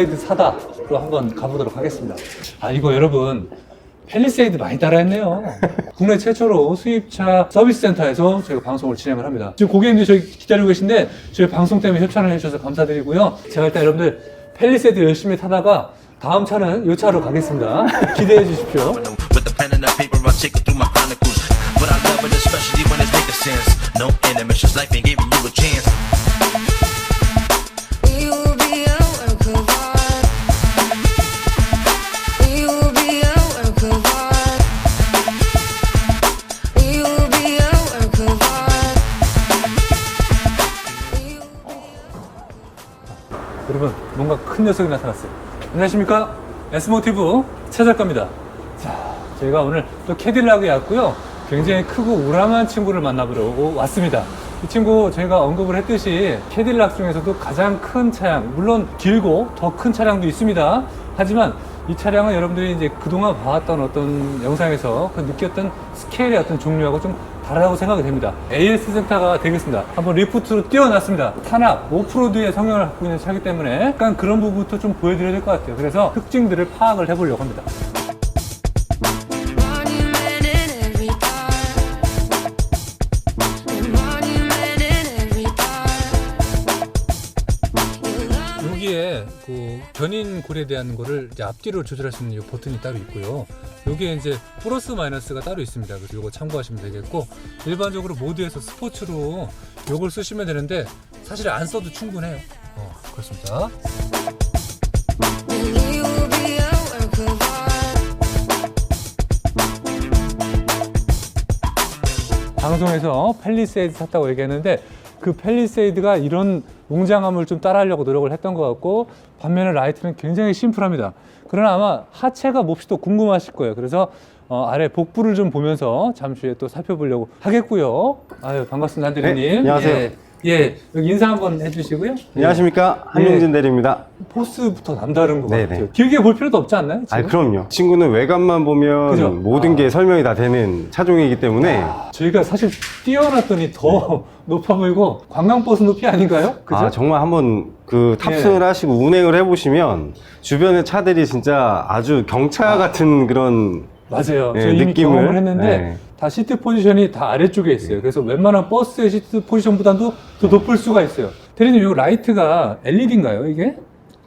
어, 에스컬레이드 사다로 한번 가보도록 하겠습니다. 아 이거 여러분 펠리세이드 많이 따라했네요. 국내 최초로 수입차 서비스 센터에서 저희가 방송을 진행을 합니다. 지금 고객님들 저희 기다리고 계신데 저희 방송 때문에 협찬을 해주셔서 감사드리고요. 제가 일단 여러분들 펠리세이드 열심히 타다가 다음 차는 이 차로 가겠습니다. 기대해 주십시오. 뭔가 큰 녀석이 나타났어요. 안녕하십니까? S모티브 최 작가입니다. 자, 저희가 오늘 또 캐딜락에 왔고요. 굉장히 크고 우람한 친구를 만나보려고 왔습니다. 이 친구 저희가 언급을 했듯이 캐딜락 중에서도 가장 큰 차량, 물론 길고 더 큰 차량도 있습니다. 하지만 이 차량은 여러분들이 이제 그동안 봐왔던 어떤 영상에서 그 느꼈던 스케일의 어떤 종류하고 좀 다르다고 생각이 됩니다. AS 센터가 되겠습니다. 한번 리프트로 띄워놨습니다. 탄압, 오프로드의 성향을 갖고 있는 차이기 때문에 약간 그런 부분부터 좀 보여드려야 될 것 같아요. 그래서 특징들을 파악을 해보려고 합니다. 그 견인 골에 대한 거를 이제 앞뒤로 조절할 수 있는 이 버튼이 따로 있고요. 여기에 이제 플러스 마이너스가 따로 있습니다. 그래서 이거 참고하시면 되겠고 일반적으로 모드에서 스포츠로 이걸 쓰시면 되는데 사실 안 써도 충분해요. 어, 그렇습니다. 방송에서 펠리세이드 샀다고 얘기했는데 그 펠리세이드가 이런 웅장함을 좀 따라하려고 노력을 했던 것 같고 반면에 라이트는 굉장히 심플합니다. 그러나 아마 하체가 몹시 또 궁금하실 거예요. 그래서 어, 아래 복부를 좀 보면서 잠시 후에 또 살펴보려고 하겠고요. 아유 반갑습니다, 한대리님. 네, 안녕하세요. 예, 예, 여기 인사 한번 해주시고요. 안녕하십니까 한명진 대리입니다. 포스부터 남다른 것 네네. 같아요. 길게 볼 필요도 없지 않나요? 지금? 아 그럼요. 친구는 외관만 보면 그죠? 모든 아. 게 설명이 다 되는 차종이기 때문에 저희가 사실 띄워놨더니 더 높아 보이고 관광버스 높이 아닌가요? 그죠? 네. 아 정말 한번 그 탑승을 하시고 운행을 해보시면 주변의 차들이 진짜 아주 경차 같은 그런 맞아요. 네, 저 이미 느낌을, 경험을 했는데 네. 다 시트 포지션이 다 아래쪽에 있어요. 그래서 웬만한 버스의 시트 포지션보다도 더 높을 수가 있어요. 대리님, 이 라이트가 LED인가요, 이게?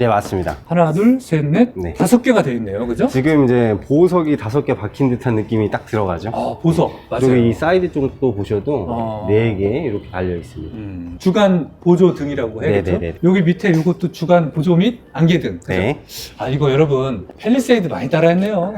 네 맞습니다. 하나, 둘, 셋, 넷, 네. 다섯 개가 되어 있네요. 그죠? 지금 이제 보석이 다섯 개 박힌 듯한 느낌이 딱 들어가죠. 아, 보석. 맞아요. 그리고 이 사이드 쪽도 보셔도 어. 네개 이렇게 달려 있습니다. 음, 주간 보조 등이라고 해야겠죠? 네네네. 여기 밑에 이것도 주간 보조 및 안개 등. 그죠? 네. 아, 이거 여러분, 펠리세이드 많이 따라했네요.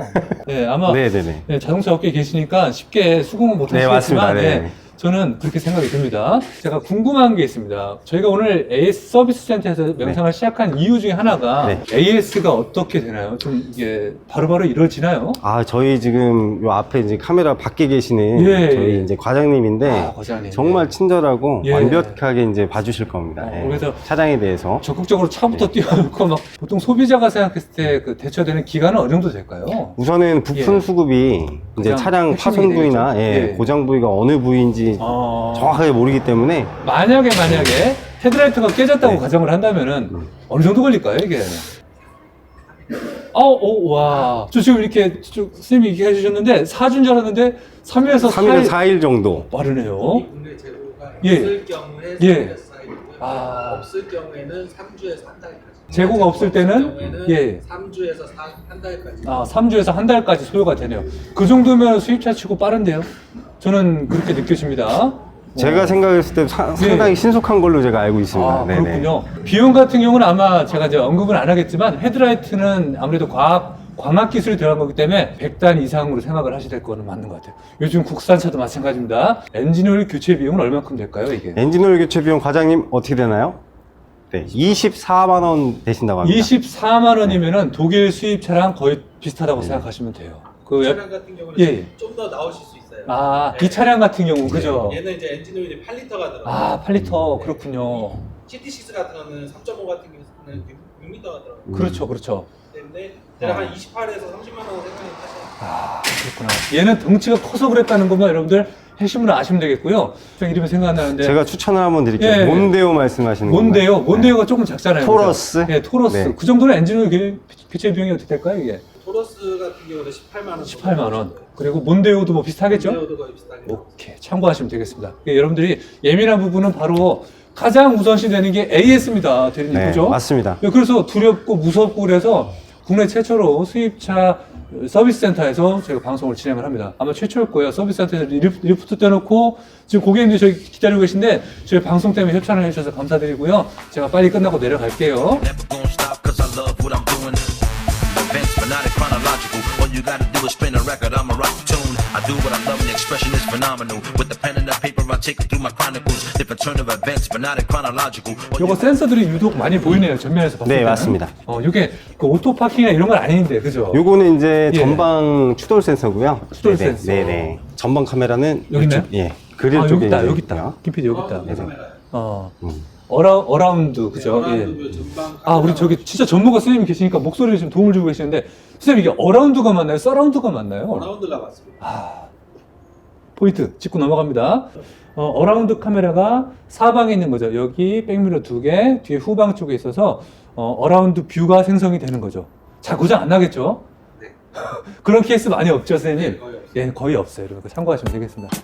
네, 아마 네 네 네. 네, 자동차 업계에 계시니까 쉽게 수긍은 못 네, 하시겠지만 맞습니다. 네, 네. 저는 그렇게 생각이 듭니다. 제가 궁금한 게 있습니다. 저희가 오늘 AS 서비스 센터에서 명상을 시작한 이유 중에 하나가 네. AS가 어떻게 되나요? 좀 이게 바로바로 이루어지나요? 아 저희 지금 요 앞에 이제 카메라 밖에 계시는 예, 저희 예. 이제 과장님인데 아, 과장님. 정말 친절하고 예. 완벽하게 이제 봐주실 겁니다. 어, 예. 그래서 차량에 대해서 적극적으로 차부터 띄워놓고 막 보통 소비자가 생각했을 때 그 대처되는 기간은 어느 정도 될까요? 우선은 부품 예. 수급이 이제 차량 핵심이 파손 부위나 되겠죠. 예, 예. 고장 부위가 어느 부위인지 어... 정확하게 모르기 때문에 만약에 만약에 헤드라이트가 깨졌다고 네. 가정을 한다면은 음. 어느 정도 걸릴까요 이게? 어, 오, 와. 저 지금 이렇게 쭉 스님이 얘기해 주셨는데 4준 줄 알았는데 3일에서 3일, 4일 4일 정도. 빠르네요. 국내 재고가 예. 있을 경우에 예. 3일에서 4일이고요. 아. 없을 경우에는 3주에서 한 달까지. 재고가 없을 때는? 경우에는 예. 3주에서 한 달까지. 아, 3주에서 한 달까지 소요가 되네요. 그 정도면 수입차 치고 빠른데요. 저는 그렇게 느껴집니다. 제가 어. 생각했을 때 사- 상당히 신속한 걸로 제가 알고 있습니다. 아, 네네. 그렇군요. 비용 같은 경우는 아마 제가 이제 언급은 안 하겠지만 헤드라이트는 아무래도 과학 광학 기술이 들어간 거기 때문에 100단 이상으로 생각을 하셔야 될 거는 맞는 것 같아요. 요즘 국산차도 마찬가지입니다. 엔진오일 교체 비용은 얼마큼 될까요, 이게? 엔진오일 교체 비용 과장님 어떻게 되나요? 네, 24만 원 되신다고 합니다. 24만 원이면은 독일 수입 차랑 거의 비슷하다고 생각하시면 돼요. 그이 옆- 차량 같은 경우는 예, 예. 좀 더 나오실 수 있어요. 아, 네. 이 차량 같은 경우 그죠? 얘는 이제 엔진 오일이 8리터가 들어가요. 아, 8리터 그렇군요. CT6 같은 거는 3.5 같은 경우는 6, 6리터가 들어가요. 음. 그렇죠, 그렇죠. 근데 때문에 대략 한 28에서 30만 원 생각이 타셔요. 아, 그렇구나. 얘는 덩치가 커서 그랬다는 것만 여러분들 핵심으로 아시면 되겠고요. 저 이름이 생각 안 나는데. 제가 추천을 한번 드릴게요. 예. 몬데오 말씀하시는? 건가요? 뭔데요가 조금 작잖아요. 토러스? 그죠? 네, 토러스. 네. 그 정도는 엔진오일 기- 교체 비용이 어떻게 될까요, 이게? 토러스 같은 경우는 18만 원. 18만 원. 그리고 몬데오도 뭐 비슷하겠죠? 도 거의 비슷하게. 오케이. 참고하시면 되겠습니다. 예, 여러분들이 예민한 부분은 바로 가장 우선시 되는 게 AS입니다. 대리님, 네, 그죠? 맞습니다. 예, 그래서 두렵고 무섭고 그래서 국내 최초로 수입차 서비스 센터에서 저희가 방송을 진행을 합니다. 아마 최초일 거예요. 서비스 센터에서 리프- 리프트 떼놓고 지금 고객님들이 저희 기다리고 계신데 저희 방송 때문에 협찬을 해주셔서 감사드리고요. 제가 빨리 끝나고 내려갈게요. Never gonna stop cause I love what I'm doing. Chronological. All you gotta do is spin a record, I'ma rock the tune. I do what I love and the expression is phenomenal. With the pen and the paper, I take it through my chronicles. Different turn of events, but not in chronological. 요거 센서들이 유독 많이 보이네요. 전면에서 봤을 네, 때는. 맞습니다. 어, 요게 그 오토 파킹이나 이런 건 아닌데, 그죠? 요거는 이제 예. 전방 추돌 센서고요. 추돌 네네, 센서. 네네. 전방 카메라는 여기 있나요? 예. 그릴 아, 쪽에 여기 있다, 이제 여기 있다. 있고요. 김PD 여기 있다. 카메라. 어, 음. 어라, 어라운드, 그죠? 예. 그 아, 우리. 저기 진짜 전문가 선생님이 계시니까 목소리를 좀 도움을 주고 계시는데, 선생님 이게 어라운드가 맞나요? 서라운드가 맞나요? 라운드가 맞습니다. 아, 포인트 짚고 넘어갑니다. 어, 어라운드 카메라가 사방에 있는 거죠. 여기 백미러 두 개, 뒤에 후방 쪽에 있어서 어, 어라운드 뷰가 생성이 되는 거죠. 자, 고장 안 나겠죠? 네. 그런 케이스 많이 없죠, 선생님? 네, 거의 없어요. 예, 거의 없어요. 참고하시면 되겠습니다.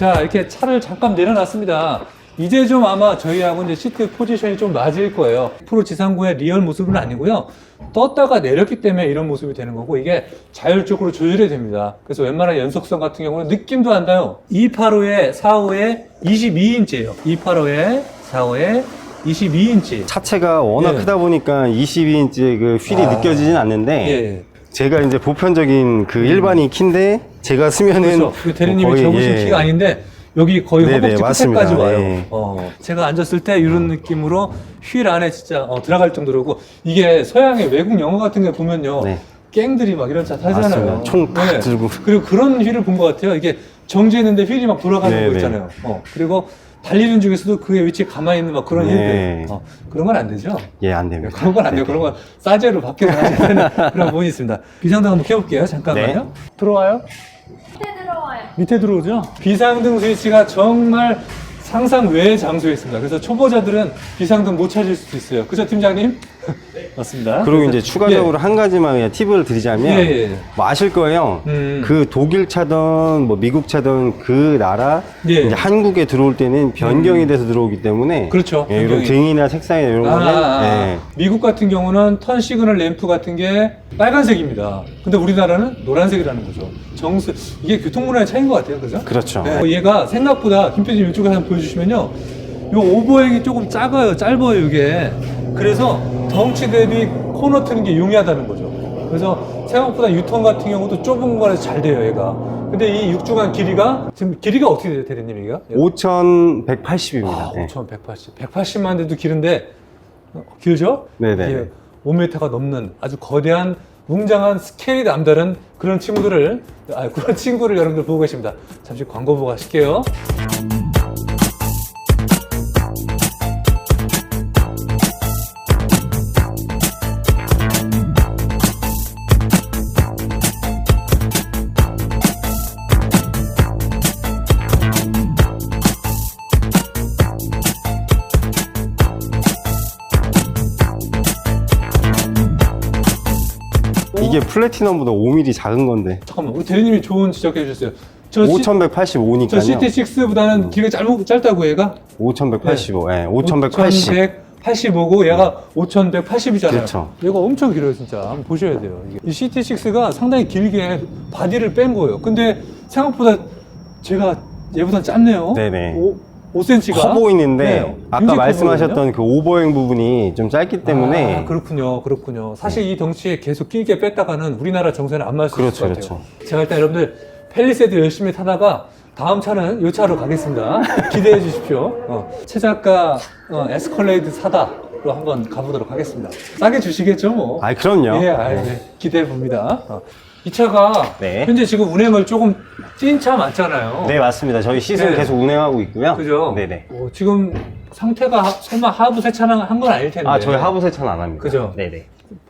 자, 이렇게 차를 잠깐 내려놨습니다. 이제 좀 아마 저희하고 이제 시트 포지션이 좀 맞을 거예요. 프로 지상구의 리얼 모습은 아니고요. 떴다가 내렸기 때문에 이런 모습이 되는 거고 이게 자율적으로 조절이 됩니다. 그래서 웬만한 연속성 같은 경우는 느낌도 안 나요. 285에 45에 22인치예요. 285에 45에 22인치. 차체가 워낙 예. 크다 보니까 22인치의 그 휠이 아. 느껴지진 않는데 예. 제가 이제 보편적인 그 일반인 키인데 제가 쓰면은 그렇죠. 그 대리님이 거의, 적으신 예. 키가 아닌데 여기 거의 네네, 허벅지 맞습니다. 끝에까지 와요. 예. 어, 제가 앉았을 때 이런 느낌으로 휠 안에 진짜 어, 들어갈 정도로고 이게 서양의 외국 영화 같은 게 보면요. 네. 갱들이 막 이런 차 타잖아요. 맞습니다. 총다 들고. 그리고 그런 휠을 본 것 같아요. 이게 정지했는데 휠이 막 돌아가는 거 네네. 있잖아요. 어, 그리고 달리는 중에서도 그의 위치에 가만히 있는 막 그런 네. 휠들. 어, 그런 건 안 되죠. 예, 안 됩니다. 그런 건 안 돼요. 네. 그런 건 싸제로 하셔야 되는 그런 부분이 있습니다. 비상등 한번 켜볼게요. 잠깐만요. 네. 들어와요. 밑에 들어와요. 밑에 들어오죠? 비상등 스위치가 정말 상상 외의 장소에 있습니다. 그래서 초보자들은 비상등 못 찾을 수도 있어요. 그죠, 팀장님? 맞습니다. 그리고 그래서- 이제 추가적으로 한 가지만 그냥 팁을 드리자면 예, 예, 예. 뭐 아실 거예요. 음. 그 독일 차든 뭐 미국 차든 그 나라 예. 이제 한국에 들어올 때는 변경이 돼서 들어오기 때문에 그렇죠, 예, 이런 변경이. 등이나 색상이나 이런 아, 거는 아, 아. 예. 미국 같은 경우는 턴 시그널 램프 같은 게 빨간색입니다. 근데 우리나라는 노란색이라는 거죠. 정수 이게 교통 문화의 차이인 것 같아요, 그죠? 그렇죠. 네, 얘가 생각보다 김PD님 이쪽에 한번 보여주시면요, 요 오버행이 조금 작아요, 짧아요 이게. 그래서 덩치 대비 코너 트는 게 용이하다는 거죠. 그래서 생각보다 유턴 같은 경우도 좁은 공간에서 잘 돼요, 얘가. 근데 이 육중한 길이가 지금 길이가 어떻게 돼요, 대리님 이가? 5,180입니다. 아, 네. 5,180. 180만 대도 길은데 어, 길죠? 네네. 이게 5m가 넘는 아주 거대한 웅장한 스케일이 남다른 그런 친구들을 아, 그런 친구를 여러분들 보고 계십니다. 잠시 광고 보고 가실게요. 이게 플래티넘보다 5mm 작은 건데 잠깐만, 우리 대리님이 좋은 지적해 주셨어요. 저, 시, 5,185니까요. 저 CT6보다는 길이가 짧고, 짧다고 얘가? 5,185. 예, 5,180. 5,185고 얘가 5,180이잖아요. 그렇죠. 얘가 엄청 길어요, 진짜. 한번 보셔야 돼요. 이게. 이 CT6가 상당히 길게 바디를 뺀 거예요. 근데 생각보다 제가 얘보다 짧네요. 네네. 5, 5cm가. 커 보이는데 아까 말씀하셨던 그 오버행 부분이 좀 짧기 때문에 아, 그렇군요, 그렇군요. 사실 이 덩치에 계속 길게 뺐다가는 우리나라 정세는 안 맞을 수 그렇죠, 것 같아요. 제가 일단 여러분들 펠리세드 열심히 타다가 다음 차는 이 차로 가겠습니다. 기대해 주십시오. 어, 최작가 어, 에스컬레이드 사다 로 한번 가보도록 하겠습니다. 싸게 주시겠죠, 뭐. 아 그럼요. 예, 아, 네. 기대해 봅니다. 어. 이 차가 네. 현재 지금 운행을 조금 찐 차 맞잖아요. 네, 맞습니다. 저희 시승 네. 계속 운행하고 있고요. 그죠? 네네. 어, 지금 상태가 하- 설마 하부 세차는 한건 아닐 텐데. 아, 저희 하부 세차는 안 합니다. 그죠? 네네.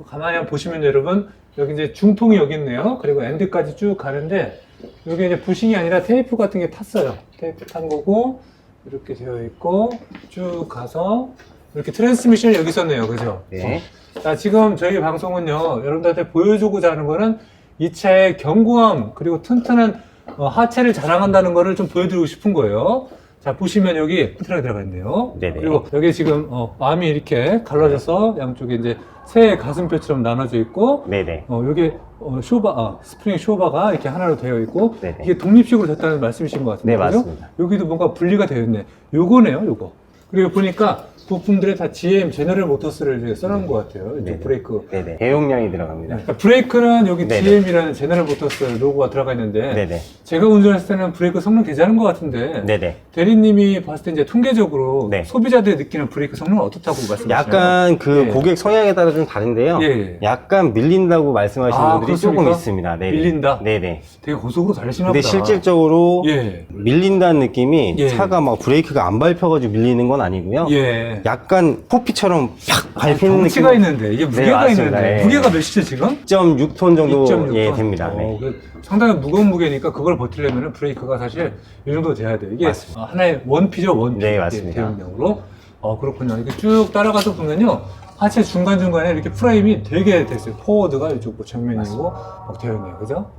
가만히 한번 보시면 여러분 여기 이제 중통이 여기 있네요. 그리고 엔드까지 쭉 가는데 여기 이제 부싱이 아니라 테이프 같은 게 탔어요. 테이프 탄 거고 이렇게 되어 있고 쭉 가서 이렇게 트랜스미션이 여기 있었네요. 그죠? 네. 어. 자, 지금 저희 방송은요. 여러분들한테 보여주고자 하는 거는 이 차의 견고함 그리고 튼튼한 어, 하체를 자랑한다는 거를 좀 보여드리고 싶은 거예요. 자, 보시면 여기 튼튼하게 들어가 있네요. 네네. 그리고 여기 지금 어, 마음이 이렇게 갈라져서 양쪽에 이제 새 가슴뼈처럼 나눠져 있고 네네. 어, 여기 어, 쇼바, 아, 스프링 쇼바가 이렇게 하나로 되어 있고 네네. 이게 독립식으로 됐다는 말씀이신 것 같은데 네? 맞습니다. 여기도 뭔가 분리가 되어 있네. 요거네요, 요거. 그리고 보니까 부품들에 다 GM 제너럴 모터스를 써놓은 것 같아요. 이제 네네. 브레이크. 네네. 대용량이 들어갑니다. 그러니까 브레이크는 여기 네네. GM이라는 제너럴 모터스 로고가 들어가 있는데 네네. 제가 운전했을 때는 브레이크 성능 괜찮은 것 같은데 네네. 대리님이 봤을 때 이제 통계적으로 네. 소비자들이 느끼는 브레이크 성능은 어떻다고 말씀하시나요? 약간 그 예. 고객 성향에 따라 좀 다른데요. 예. 약간 밀린다고 말씀하시는 아, 분들이 조금 그렇습니까? 있습니다. 네네. 밀린다? 네네. 되게 고속으로 달리시나 근데 보다. 실질적으로 예. 밀린다는 느낌이 예. 차가 막 브레이크가 안 밟혀가지고 밀리는 건 아니고요. 예. 약간 포피처럼 팍 밟히는 덩치가 느낌. 있는데 이게 네, 무게가 맞습니다. 있는데 예. 무게가 몇이죠 지금? 2.6톤 정도 2.6 예, 톤. 됩니다. 어, 네. 그 상당히 무거운 무게니까 그걸 버티려면 브레이크가 사실 이 정도 돼야 돼요. 이게 맞습니다. 어, 하나의 원피죠 원피. 네, 맞습니다. 대용량으로. 어 그렇군요. 이렇게 쭉 따라가서 보면요. 하체 중간 중간에 이렇게 프레임이 되게 됐어요. 포워드가 이쪽 뭐 정면이고 막 되어 있네요. 그죠?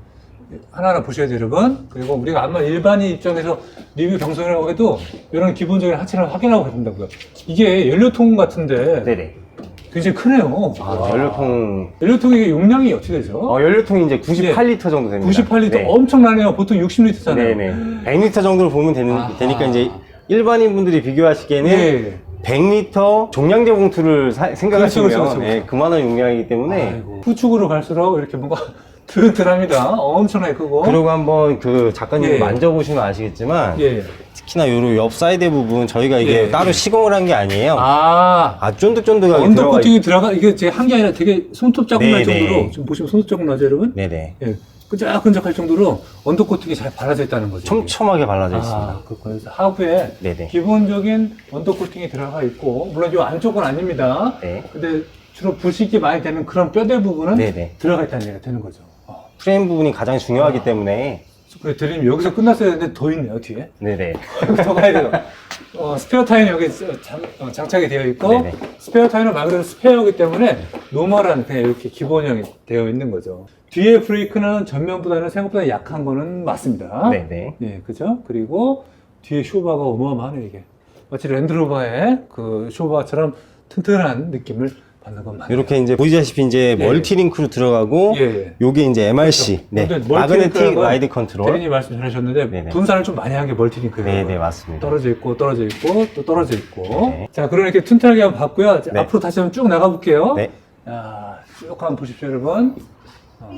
하나하나 보셔야 돼요, 여러분. 그리고 우리가 아마 일반인 입장에서 리뷰 방송이라고 해도 이런 기본적인 하체를 확인하고 해본다고요. 이게 연료통 같은데 네네. 굉장히 크네요. 아, 연료통, 연료통의 용량이 어떻게 되죠? 어, 연료통이 이제 98리터 정도 됩니다. 98리터 네. 엄청나네요. 보통 60리터잖아요. 네네. 100리터 정도로 보면 되는, 아하. 되니까 이제 일반인 분들이 비교하시기에는 예. 100리터 종량제 봉투를 사- 생각하시면 그렇죠, 그렇죠, 그렇죠. 예, 그만한 용량이기 때문에 아이고. 후축으로 갈수록 이렇게 뭔가 튼튼합니다. 엄청나게 크고. 그리고 한번 그 작가님 예. 만져보시면 아시겠지만 예. 특히나 요옆 사이드 부분 저희가 이게 예. 따로 시공을 한 게 아니에요. 아, 아. 쫀득쫀득하게 언더 들어가 코팅이 들어가 이게 제 한 게 아니라 되게 손톱 자국 날 네, 정도로 네. 지금 보시면 손톱 자국 나죠, 여러분? 네네. 예. 끈적끈적할 정도로 언더 코팅이 잘 발라져 있다는 거죠. 촘촘하게 발라져 있습니다. 아, 그렇군요. 그래서 하부에 네네. 기본적인 언더 코팅이 들어가 있고 물론 이 안쪽은 아닙니다. 네. 근데 주로 부식이 많이 되는 그런 뼈대 부분은 네네. 들어가 있다는 얘기가 되는 거죠. 어. 프레임 부분이 가장 중요하기 아. 때문에 그래, 드림 여기서 끝났어야 되는데 더 있네요, 뒤에. 네네. 더 가야 돼요. 어, 스페어 타이는 여기 장, 어, 장착이 되어 있고, 네네. 스페어 타이는 말 그대로 스페어이기 때문에 노멀한 그냥 이렇게 기본형이 되어 있는 거죠. 뒤에 브레이크는 전면보다는 생각보다 약한 거는 맞습니다. 네네. 네, 그죠? 그리고 뒤에 쇼바가 어마어마하네, 이게. 마치 랜드로버의 그 쇼바처럼 튼튼한 느낌을 받는 건 맞네요. 이렇게 이제 보시다시피 이제 예. 멀티링크로 들어가고 예, 예. 요게 이제 MRC 네. 근데 마그네틱 멀티링크가 라이드 컨트롤 대리님 말씀 잘하셨는데 네네. 분산을 좀 많이 한 게 멀티링크예요. 네네 맞습니다. 떨어져 있고 떨어져 있고 또 떨어져 있고 네. 자 그럼 이렇게 튼튼하게 한번 봤고요 자, 네. 앞으로 다시 한번 쭉 나가 볼게요 네. 자, 쭉 한번 보십시오 여러분 어.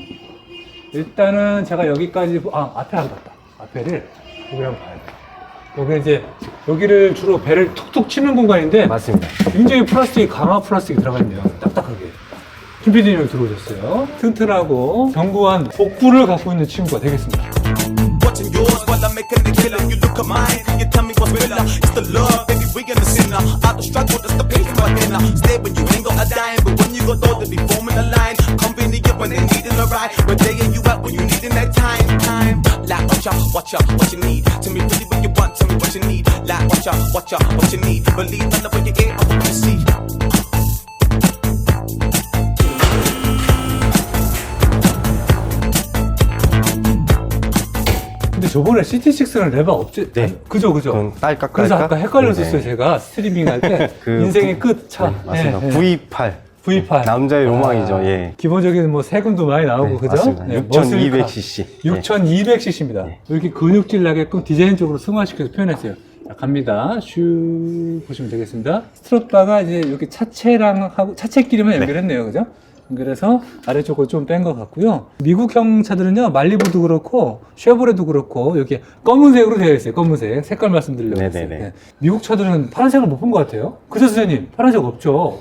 일단은 제가 여기까지 보- 아 앞에 안 봤다 앞에를 여기 한번 봐야 돼 여기 이제 여기를 주로 배를 툭툭 치는 공간인데 맞습니다. 굉장히 플라스틱 강화 플라스틱이 들어가 있네요 딱딱하게 여기 들어오셨어요 튼튼하고 견고한 복부를 갖고 있는 친구가 되겠습니다 Watching yours while I'm making the killing. You look at mine, you tell me what's realer. It's the love, baby, we in the sinner. Out the struggle, that's the pace for dinner. Stay when you ain't got a dime, but when you got older, they be forming a line. Company up when they needing a ride. Where they and you at when you needing that time, time. Like, watch out, watch out, what you need. Tell me really what you want, tell me what you need. Like, watch out, watch out, what you need. Believe none of what you get, I want to see. 근데 저번에 CT6는 레바 없지? 네. 아니, 그죠, 그죠. 그건 딸깍 그래서? 아까 헷갈렸었어요, 네네. 제가. 스트리밍 할 때. 그 인생의 구- 끝 차. 네, 맞습니다. 예, 예. V8 V8. 남자의 로망이죠. 예. 기본적인 뭐 세금도 많이 나오고, 네, 그죠? 맞습니다. 네, 6200cc. 네. 6200cc입니다. 이렇게 근육질 나게끔 디자인적으로 승화시켜서 표현했어요. 자, 갑니다. 슈 보시면 되겠습니다. 스트롯바가 이제 이렇게 차체랑 하고 차체끼리만 연결했네요. 그죠? 그래서 아래쪽으로 좀뺀 것 같고요. 미국형 차들은요, 말리부도 그렇고, 쉐보레도 그렇고, 여기 검은색으로 되어 있어요. 검은색. 색깔 말씀드리려고 네네네. 했어요. 네. 미국 차들은 파란색을 못 본 것 같아요. 그죠, 선생님? 파란색 없죠?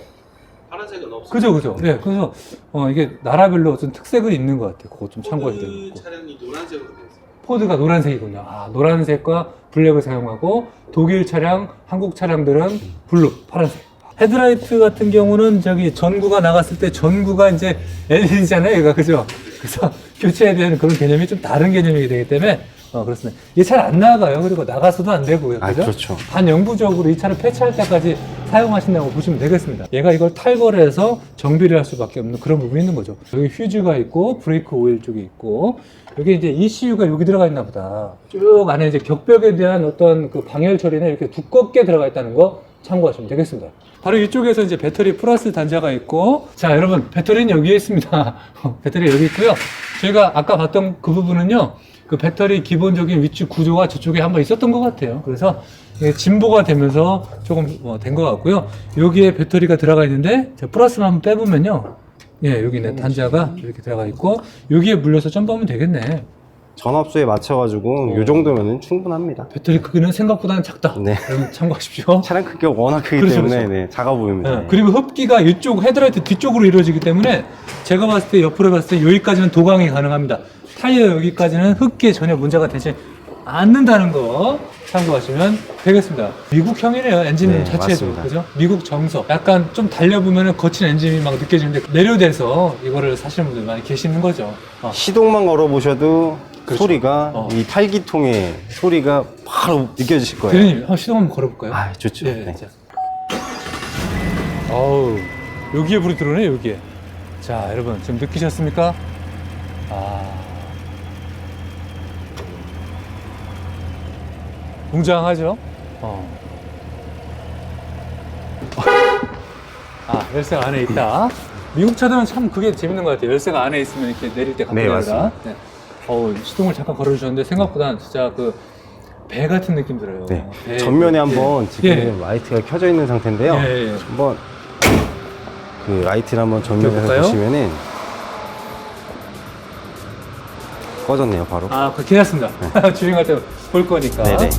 파란색은 없 없어요. 그죠, 그죠. 예, 그래서 어, 이게 나라별로 어떤 특색은 있는 것 같아요. 그거 좀 포드 되고. 차량이 노란색으로 되어 있어요. 포드가 노란색이군요. 아, 노란색과 블랙을 사용하고 독일 차량, 한국 차량들은 블루, 파란색. 헤드라이트 같은 경우는 저기 전구가 나갔을 때 전구가 이제 LED잖아요, 얘가 그죠? 그래서 교체에 대한 그런 개념이 좀 다른 개념이 되기 때문에 어, 그렇습니다. 이게 잘안 나가요. 그리고 나가서도 안 되고요. 아, 그죠? 그렇죠. 반영구적으로 이 차를 폐차할 때까지 사용하신다고 보시면 되겠습니다. 얘가 이걸 탈거를 해서 정비를 할 수밖에 없는 그런 부분이 있는 거죠. 여기 휴즈가 있고 브레이크 오일 쪽이 있고 여기 이제 ECU가 여기 들어가 있나 보다. 쭉 안에 이제 격벽에 대한 어떤 그 방열 처리는 이렇게 두껍게 들어가 있다는 거 참고하시면 되겠습니다. 바로 이쪽에서 이제 배터리 플러스 단자가 있고 자 여러분 배터리는 여기에 있습니다. 배터리 여기 있고요. 저희가 아까 봤던 그 부분은요. 그 배터리 기본적인 위치 구조가 저쪽에 한번 있었던 것 같아요. 그래서 진보가 되면서 조금 된것 같고요. 여기에 배터리가 들어가 있는데 자, 플러스만 한번 빼보면요. 예, 여기 는 단자가 이렇게 들어가 있고 여기에 물려서 점프하면 되겠네. 전압수에 맞춰가지고 이 정도면은 충분합니다. 배터리 크기는 생각보다는 작다. 네. 여러분 참고하십시오. 차량 크기가 워낙 크기 그렇죠, 때문에 그렇죠. 네, 작아 보입니다. 예, 그리고 흡기가 이쪽 헤드라이트 뒤쪽으로 이루어지기 때문에 제가 봤을 때 옆으로 봤을 때 여기까지는 도강이 가능합니다. 타이어 여기까지는 흡기에 전혀 문제가 되지 않는다는 거 참고하시면 되겠습니다. 미국형이네요 엔진 네, 자체도 맞습니다. 그죠? 미국 정석. 약간 좀 달려보면 거친 엔진이 막 느껴지는데 내려돼서 이거를 사시는 분들 많이 계시는 거죠. 어. 시동만 걸어보셔도 그렇죠. 소리가 어. 이 팔기통의 소리가 바로 느껴지실 거예요. 대리님 한번 시동 한번 걸어볼까요? 아, 좋죠. 예, 네. 자. 어우, 여기에 불이 들어오네, 여기에. 자, 여러분, 지금 느끼셨습니까? 아. 웅장하죠? 어. 아, 열쇠가 안에 있다. 미국 차들은 참 그게 재밌는 것 같아요. 열쇠가 안에 있으면 이렇게 내릴 때 네, 감도가 맞습니다. 네. 어우, 시동을 잠깐 걸어주셨는데 생각보다 진짜 그 배 같은 느낌 들어요. 네. 배, 전면에 예. 한번 지금 예. 라이트가 켜져 있는 상태인데요. 예, 예. 한번 그 라이트를 한번 전면에서? 보시면은 꺼졌네요, 바로. 아, 그 괜찮습니다. 주행할 때 볼 거니까. 네네.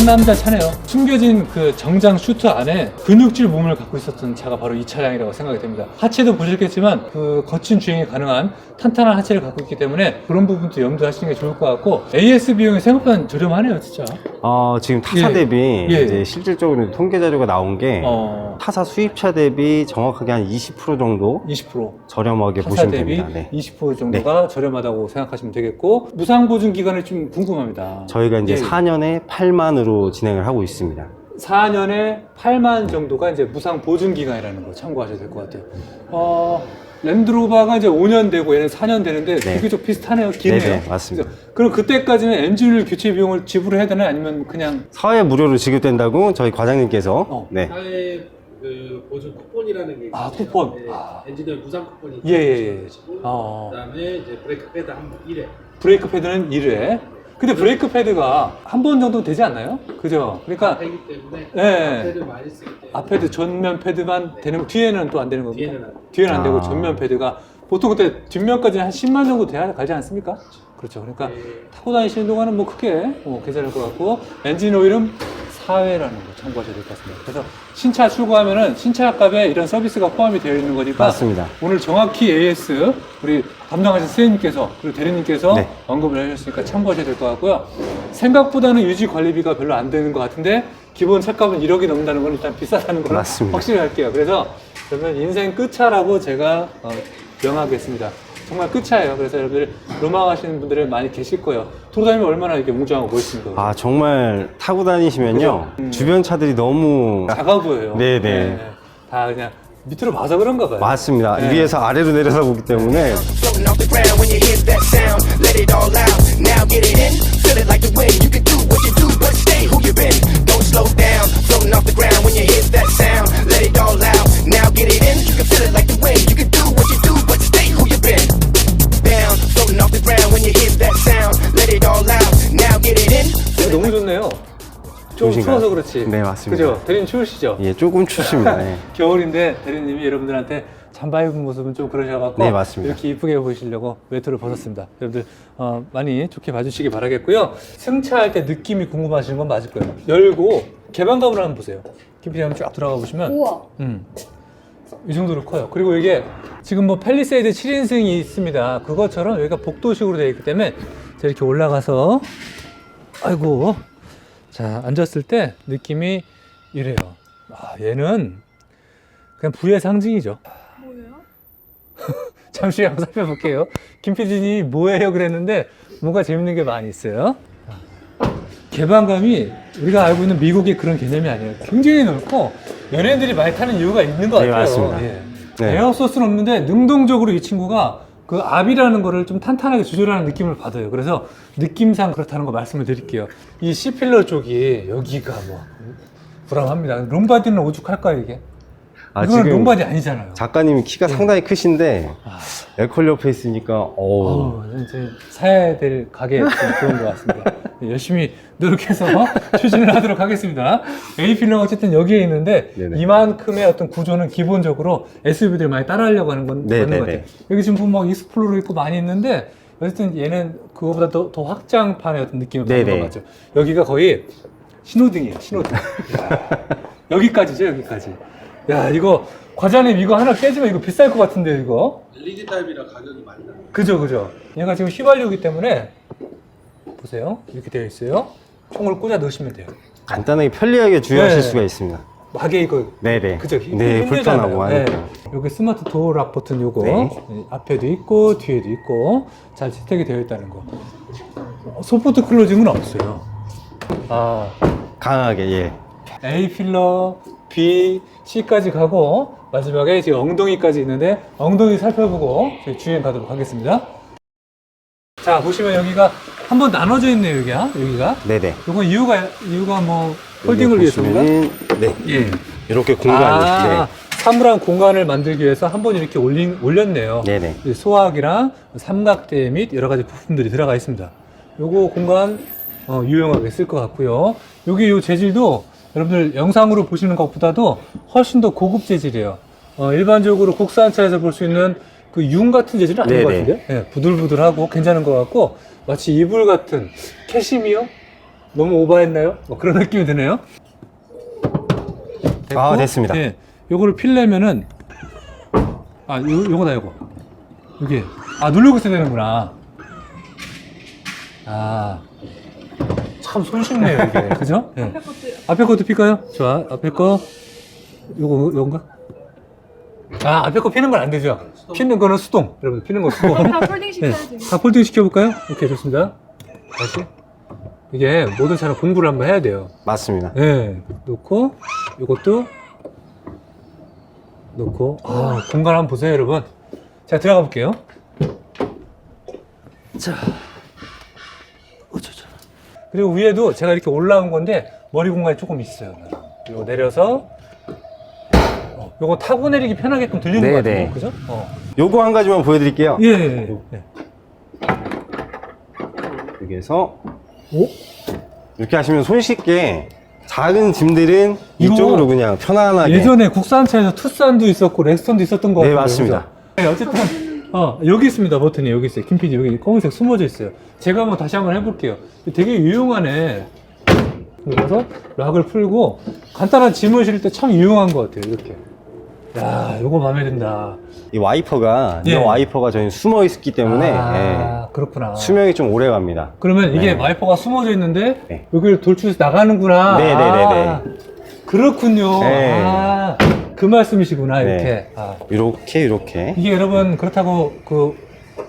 상남자 차네요. 숨겨진 그 정장 슈트 안에 근육질 몸을 갖고 있었던 차가 바로 이 차량이라고 생각이 됩니다. 하체도 보셨겠지만 그 거친 주행이 가능한 탄탄한 하체를 갖고 있기 때문에 그런 부분도 염두하시는 게 좋을 것 같고 AS 비용이 생각보다 저렴하네요, 진짜. 어, 지금 타사 예. 대비 예. 이제 실질적으로 통계 자료가 나온 게 어, 타사 수입차 대비 정확하게 한 20% 정도 20%. 저렴하게 타사 보시면 대비 됩니다. 네. 20% 정도가 저렴하다고 생각하시면 되겠고 무상 보증 기간이 좀 궁금합니다. 저희가 이제 예. 4년에 8만으로 진행을 하고 있습니다. 4년에 8만 정도가 이제 무상 보증 기간이라는 거 참고하셔야 될 것 같아요. 어, 랜드로버가 이제 5년 되고 얘는 4년 되는데 네. 비교적 비슷하네요. 기네요. 네네, 맞습니다. 그래서 그럼 그때까지는 엔진오일 교체 비용을 지불해야 되나요? 아니면 그냥 사회 무료로 지급된다고 저희 과장님께서 어. 네. 사회 그 보증 쿠폰이라는 게 있어요. 아, 쿠폰. 네, 아. 엔지니어 무상 쿠폰이 예, 예, 예. 되시고, 어. 그다음에 이제 브레이크 패드 한번 1회. 브레이크 패드는 1회. 근데 브레이크 패드가 한 번 정도 되지 않나요? 그죠? 그러니까 되기 때문에 예. 패드 많이 쓰기 때문에 앞에도 전면 패드만 되는 거 뒤에는 또 안 되는 겁니까? 뒤에는 안 돼요. 뒤에는 안 되고 아. 전면 패드가 보통 그때 뒷면까지 한 10만 정도 돼야 가지 않습니까? 그렇죠. 그러니까 네. 타고 다니시는 동안은 뭐 크게 뭐 괜찮을 것 같고 엔진 오일은 4회라는 거 참고하셔야 될 것 같습니다. 그래서 신차 출고하면은 신차 값에 이런 서비스가 포함이 되어 있는 거니까 맞습니다. 오늘 정확히 AS 우리 담당하신 선생님께서 그리고 대리님께서 네. 언급을 해주셨으니까 참고하셔야 될 것 같고요. 생각보다는 유지 관리비가 별로 안 되는 것 같은데 기본 차값은 1억이 넘는다는 건 일단 비싸다는 건 맞습니다. 확실히 할게요. 그래서 그러면 인생 끝차라고 제가 어, 명하겠습니다. 정말 끝차예요. 그래서 여러분들 로망하시는 분들이 많이 계실 거예요. 돌아다니면 얼마나 이렇게 웅장하고 멋있습니까? 아 정말 타고 다니시면요? 음. 주변 차들이 너무 작아 보여요. 네네. 다 그냥 밑으로 봐서 그런가 봐요. 맞습니다. 네. 위에서 아래로 내려서 보기 때문에 Floating off the ground when you hear that sound. Let it all out. Now get it in. Feel it like the wind. You can do what you do, but stay who you been. Don't slow down. Floating off the ground when you hear that sound. Let it all out. Now get it in. You can feel it like the wind. You can 너무 좋네요. 좀 좋으신 것 추워서. 그렇지. 네, 맞습니다. 그죠? 대리님 추우시죠? 예, 조금 춥습니다. 네. 겨울인데 대리님이 여러분들한테 잠바 입은 모습은 좀 그러셔갖고 네, 맞습니다. 이렇게 이쁘게 보이시려고 외투를 벗었습니다. 여러분들 어, 많이 좋게 봐주시기 바라겠고요. 승차할 때 느낌이 궁금하시는 건 맞을 거예요. 열고 개방감을 한번 보세요. 김PD 한번 쫙 들어가 보시면 우와. 음. 이 정도로 커요. 그리고 이게 지금 뭐 펠리세이드 7인승이 있습니다. 그것처럼 여기가 복도식으로 되어 있기 때문에 자, 이렇게 올라가서 아이고 자 앉았을 때 느낌이 이래요. 아, 얘는 그냥 부의 상징이죠. 뭐예요? 잠시 한번 살펴볼게요. 김 PD님이 뭐예요 그랬는데 뭔가 재밌는 게 많이 있어요. 개방감이 우리가 알고 있는 미국의 그런 개념이 아니에요. 굉장히 넓고 연예인들이 많이 타는 이유가 있는 것 네, 같아요. 맞습니다. 예. 네. 에어소스는 없는데 능동적으로 이 친구가 그 압이라는 거를 좀 탄탄하게 조절하는 느낌을 받아요. 그래서 느낌상 그렇다는 거 말씀을 드릴게요. 이 C필러 쪽이 여기가 뭐 불안합니다. 롬바디는 오죽할까요 이게? 아, 이거는 지금 롬바디 아니잖아요. 작가님이 키가 상당히 크신데 아. 에어컨 옆에 있으니까 어우 어우, 이제 사야 될 가게 좀 좋은 것 같습니다. 네, 열심히 노력해서 추진을 하도록 하겠습니다. A필러가 어쨌든 여기에 있는데 네네. 이만큼의 어떤 구조는 기본적으로 SUV들 많이 따라하려고 하는 건 네네네. 맞는 것 같아요. 여기 지금 보면 막 익스플로러 있고 많이 있는데 어쨌든 얘는 그거보다 더, 더 확장판의 어떤 느낌을 받는 네네. 것 같죠. 여기가 거의 신호등이에요, 신호등. 야, 여기까지죠, 여기까지. 야, 이거 과장님 이거 하나 깨지면 이거 비쌀 것 같은데 이거. LED 타입이라 가격이 많이 나요. 그죠, 그죠. 얘가 지금 휘발유기 때문에 보세요. 이렇게 되어 있어요. 총을 꽂아 넣으시면 돼요. 간단하게 편리하게 주유하실 네. 수가 있습니다. 막에 이거 네네. 그죠? 힘- 네, 힘들잖아요. 불편하고 하니까. 여기 스마트 도어 락 버튼 요거 네. 네, 앞에도 있고 뒤에도 있고 잘 채택이 되어 있다는 거. 어, 소프트 클로징은 없어요. 아, 강하게 예. A 필러, B, C까지 가고 마지막에 지금 엉덩이까지 있는데 엉덩이 살펴보고 저희 주행 가도록 하겠습니다. 자 보시면 여기가 한번 나눠져 있네요 여기가 여기가. 네네. 이건 이유가 이유가 뭐 홀딩을 위해서인가? 네. 예. 이렇게 공간이 아, 사물함 공간을 만들기 위해서 한 번 이렇게 올린, 올렸네요. 네. 네네. 이 소화기랑 삼각대 및 여러 가지 부품들이 들어가 있습니다. 요거 공간 어, 유용하게 쓸 것 같고요. 여기 요 재질도 여러분들 영상으로 보시는 것보다도 훨씬 더 고급 재질이에요. 어, 일반적으로 국산차에서 볼 수 있는 그융 같은 재질은 아닌 것 네네. 같은데 예, 부들부들하고 괜찮은 것 같고 마치 이불 같은 캐시미어 너무 오버했나요? 뭐 그런 느낌이 드네요. 아, 됐습니다. 예, 요거를 필려면은 아, 요, 요거다 요거. 이게 아 누르고 있어야 되는구나. 아, 참 손쉽네요 이게, 그죠? 예. 앞에 것도 필까요? 좋아, 앞에 거 요거 요건가? 아, 앞에 거 피는 건 안 되죠? 피는 거는 수동, 여러분 피는 거 수동. 다 폴딩 네, 시켜야지. 다 폴딩 시켜볼까요? 오케이 좋습니다. 다시 이게 모든 차는 공부를 한번 해야 돼요. 맞습니다. 네, 놓고 이것도 놓고 아 공간 한번 보세요 여러분 자 들어가 볼게요 자 그리고 위에도 제가 이렇게 올라온 건데 머리 공간이 조금 있어요 그리고 내려서 어, 요거 타고 내리기 편하게끔 들리는 네, 것 같아요 네. 그죠? 어. 요거 한 가지만 보여드릴게요. 예, 예, 예. 여기에서 오? 이렇게 하시면 손쉽게 작은 짐들은 이거 이쪽으로 그냥 편안하게 예전에 국산차에서 투싼도 있었고 렉스턴도 있었던 것 네, 같아요. 맞습니다. 그죠? 네, 어쨌든 어, 여기 있습니다. 버튼이 여기 있어요. 김PD 여기 검은색 숨어져 있어요. 제가 한번 다시 한번 해볼게요. 되게 유용하네. 그래서 락을 풀고 간단한 짐을 실을 때 참 유용한 것 같아요. 이렇게. 야, 요거 마음에 든다. 이 와이퍼가 예. 이 와이퍼가 저희 숨어 있기 때문에 아, 그렇구나. 예, 수명이 좀 오래 갑니다. 그러면 이게 네. 와이퍼가 숨어져 있는데 네. 여기를 돌출해서 나가는구나. 네네네네. 아, 그렇군요. 네. 아, 그 말씀이시구나. 네. 이렇게. 아. 이렇게 이렇게 이게 여러분 그렇다고 그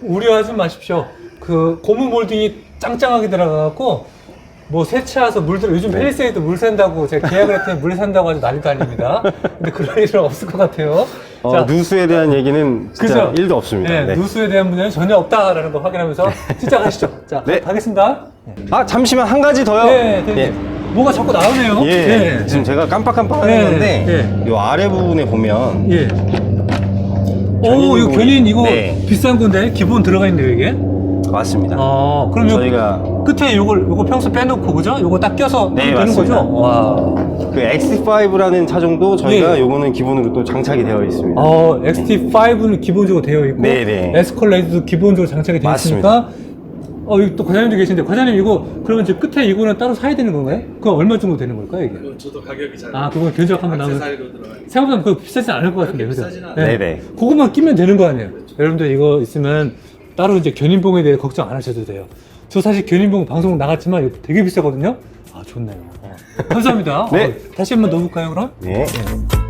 우려하지 마십시오. 그 고무 몰딩이 짱짱하게 들어가갖고 뭐 세차해서 물 들어 요즘 네. 펠리세이드 물 샌다고 제가 계약을 했더니 물 샌다고 아주 난리도 아닙니다. 근데 그럴 일은 없을 것 같아요. 어, 자, 누수에 대한 얘기는 진짜 그죠? 1도 없습니다. 네, 네. 누수에 대한 문제는 전혀 없다라는 거 확인하면서 시작하시죠. 자, 네. 가겠습니다. 아 잠시만 한 가지 더요. 네, 네, 뭐가 자꾸 나오네요. 예, 네, 지금 네. 제가 깜빡깜빡 네, 하는데 네. 이 아래 부분에 보면 예. 오, 이거 견인 견인 이거 네. 비싼 건데 기본 들어가 있네요 이게. 맞습니다. 어, 그럼 요 저희가 끝에 요걸 요거 평소 빼놓고 그죠? 요거 딱 껴서 네, 되는 맞습니다. 거죠? 와. 그 X5라는 차종도 저희가 예. 요거는 기본으로 또 장착이 되어 있습니다. 어, XT5는 기본적으로 되어 있고 네네. 에스컬레이드도 기본적으로 장착이 되어 있으니까 어, 여기 또 과장님도 계신데 과장님 이거 그러면 이제 끝에 이거는 따로 사야 되는 건가요? 그거 얼마 정도 되는 걸까요, 이게? 이건 저도 가격이 잘. 아, 그건 견적 한번 나오면 액세서리로 들어가. 있는 생각보다 그거 비싸진 않을 것 같은데, 그죠? 비싸진 않아요. 네네. 그것만 끼면 되는 거 아니에요? 여러분들 이거 있으면 따로 이제 견인봉에 대해 걱정 안 하셔도 돼요. 저 사실 견인봉 방송 나갔지만 이거 되게 비싸거든요? 아, 좋네요. 어. 감사합니다. 네. 어, 다시 한번 넣어볼까요, 그럼? 네. 네.